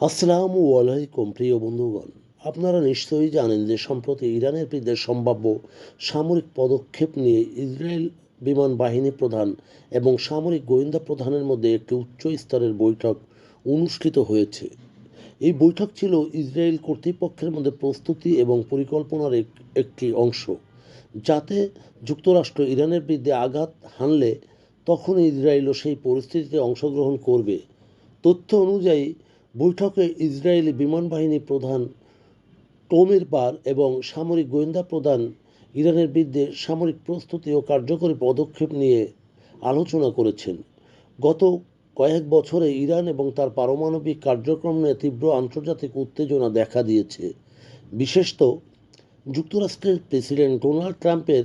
আসসালামু আলাইকুম, প্রিয় বন্ধুগণ। আপনারা নিশ্চয়ই জানেন যে সম্প্রতি ইরানের বিরুদ্ধে সম্ভাব্য সামরিক পদক্ষেপ নিয়ে ইসরায়েল বিমান বাহিনী প্রধান এবং সামরিক গোয়েন্দা প্রধানের মধ্যে একটি উচ্চ স্তরের বৈঠক অনুষ্ঠিত হয়েছে। এই বৈঠক ছিল ইসরায়েল কর্তৃপক্ষের মধ্যে প্রস্তুতি এবং পরিকল্পনার একটি অংশ। যাতে যুক্তরাষ্ট্র ইরানের বিরুদ্ধে আঘাত হানলে তখন ইসরায়েলও সেই পরিস্থিতিতে অংশগ্রহণ করবে। তথ্য অনুযায়ী বৈঠকে ইসরায়েলি বিমান বাহিনী প্রধান টোমের বার এবং সামরিক গোয়েন্দা প্রধান ইরানের বিরুদ্ধে সামরিক প্রস্তুতি ও কার্যকরী পদক্ষেপ নিয়ে আলোচনা করেছেন। গত কয়েক বছরে ইরান এবং তার পারমাণবিক কার্যক্রম নিয়ে তীব্র আন্তর্জাতিক উত্তেজনা দেখা দিয়েছে। বিশেষত যুক্তরাষ্ট্রের প্রেসিডেন্ট ডোনাল্ড ট্রাম্পের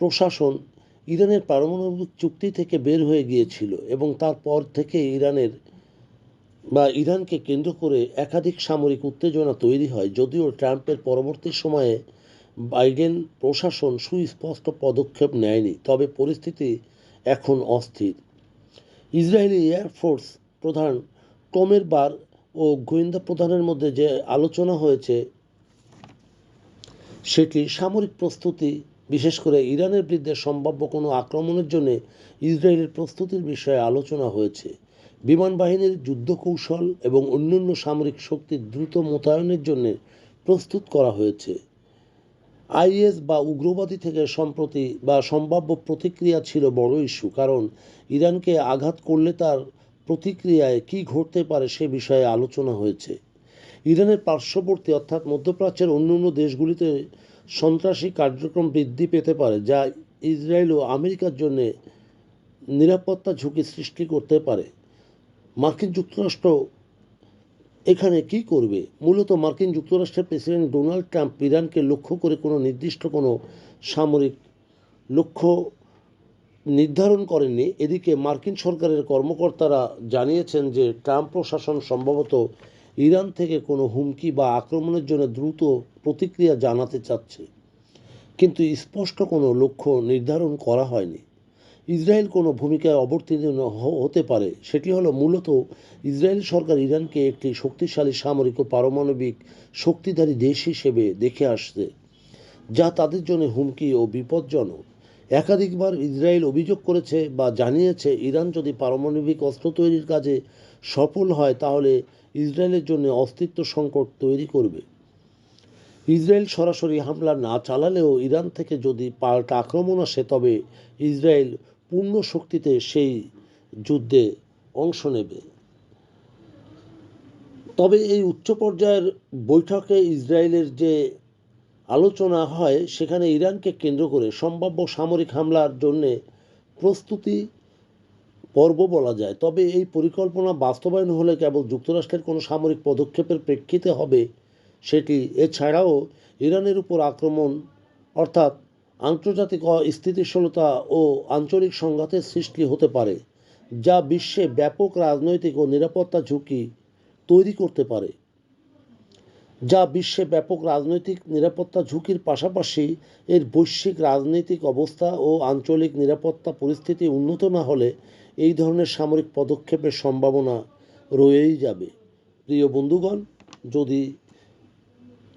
প্রশাসন ইরানের পারমাণবিক চুক্তি থেকে বের হয়ে গিয়েছিল এবং তারপর থেকে ইরানের বা ইরানকে কেন্দ্র করে একাধিক সামরিক উত্তেজনা তৈরি হয় যদিও ট্রাম্পের পরবর্তী সময়ে বাইডেন প্রশাসন সুস্পষ্ট পদক্ষেপ নেয়নি, তবে পরিস্থিতি এখন অস্থির। ইসরায়েলি এয়ারফোর্স প্রধান টমের বার ও গোয়েন্দা প্রধানের মধ্যে যে আলোচনা হয়েছে, সেটি সামরিক প্রস্তুতি, বিশেষ করে ইরানের বিরুদ্ধে সম্ভাব্য কোনো আক্রমণের জন্য ইসরায়েলের প্রস্তুতির বিষয়ে আলোচনা হয়েছে। বিমান বাহিনীর যুদ্ধ কৌশল এবং অন্যান্য সামরিক শক্তি দ্রুত মোতায়েনের জন্য প্রস্তুত করা হয়েছে। আইএস বা উগ্রবাদী থেকে সম্প্রতি বা সম্ভাব্য প্রতিক্রিয়া ছিল বড় ইস্যু, কারণ ইরানকে আঘাত করলে তার প্রতিক্রিয়ায় কী ঘটতে পারে সে বিষয়ে আলোচনা হয়েছে। ইরানের পার্শ্ববর্তী অর্থাৎ মধ্যপ্রাচ্যের অন্যান্য দেশগুলিতে সন্ত্রাসী কার্যক্রম বৃদ্ধি পেতে পারে, যা ইসরায়েল ও আমেরিকার জন্য নিরাপত্তা ঝুঁকি সৃষ্টি করতে পারে। মার্কিন যুক্তরাষ্ট্র এখানে কি করবে? মূলত মার্কিন যুক্তরাষ্ট্রের প্রেসিডেন্ট ডোনাল্ড ট্রাম্প ইরানকে লক্ষ্য করে কোনো নির্দিষ্ট কোনো সামরিক লক্ষ্য নির্ধারণ করেননি। এদিকে মার্কিন সরকারের কর্মকর্তারা জানিয়েছেন যে ট্রাম্প প্রশাসন সম্ভবত ইরান থেকে কোনো হুমকি বা আক্রমণের জন্য দ্রুত প্রতিক্রিয়া জানাতে চাচ্ছে। কিন্তু স্পষ্ট কোনো লক্ষ্য নির্ধারণ করা হয়নি। ইসরায়েল কোনো ভূমিকায় অবতীর্ণ হতে পারে। সেটি হলো মূলত ইসরায়েল সরকার ইরানকে একটি শক্তিশালী সামরিক ও পারমাণবিক শক্তিধারী দেশ হিসেবে দেখে আসছে, যা তাদের জন্য হুমকি ও বিপজ্জনক। একাধিকবার ইসরায়েল অভিযোগ করেছে বা জানিয়েছে, ইরান যদি পারমাণবিক অস্ত্র তৈরির কাজে সফল হয়, তাহলে ইসরায়েলের জন্য অস্তিত্ব সংকট তৈরি করবে। ইসরায়েল সরাসরি হামলা না চালালেও ইরান থেকে যদি পাল্টা আক্রমণ আসে, তবে ইসরায়েল পূর্ণ শক্তিতে সেই যুদ্ধে অংশ নেবে। তবে এই উচ্চ পর্যায়ের বৈঠকে ইসরায়েলের যে আলোচনা হয়, সেখানে ইরানকে কেন্দ্র করে সম্ভাব্য সামরিক হামলার জন্যে প্রস্তুতি পর্ব বলা যায়। তবে এই পরিকল্পনা বাস্তবায়ন হলে কেবল যুক্তরাষ্ট্রের কোনো সামরিক পদক্ষেপের প্রেক্ষিতে হবে, সেটি এছাড়াও ইরানের উপর আক্রমণ, অর্থাৎ আন্তর্জাতিক স্থিতিশীলতা ও আঞ্চলিক সংঘাতের সৃষ্টি হতে পারে, যা বিশ্বে ব্যাপক রাজনৈতিক ও নিরাপত্তা ঝুঁকি তৈরি করতে পারে, যা বিশ্বে ব্যাপক রাজনৈতিক নিরাপত্তা ঝুঁকির পাশাপাশি এর বৈশ্বিক রাজনৈতিক অবস্থা ও আঞ্চলিক নিরাপত্তা পরিস্থিতি উন্নত না হলে এই ধরনের সামরিক পদক্ষেপের সম্ভাবনা রয়েই যাবে। প্রিয় বন্ধুগণ, যদি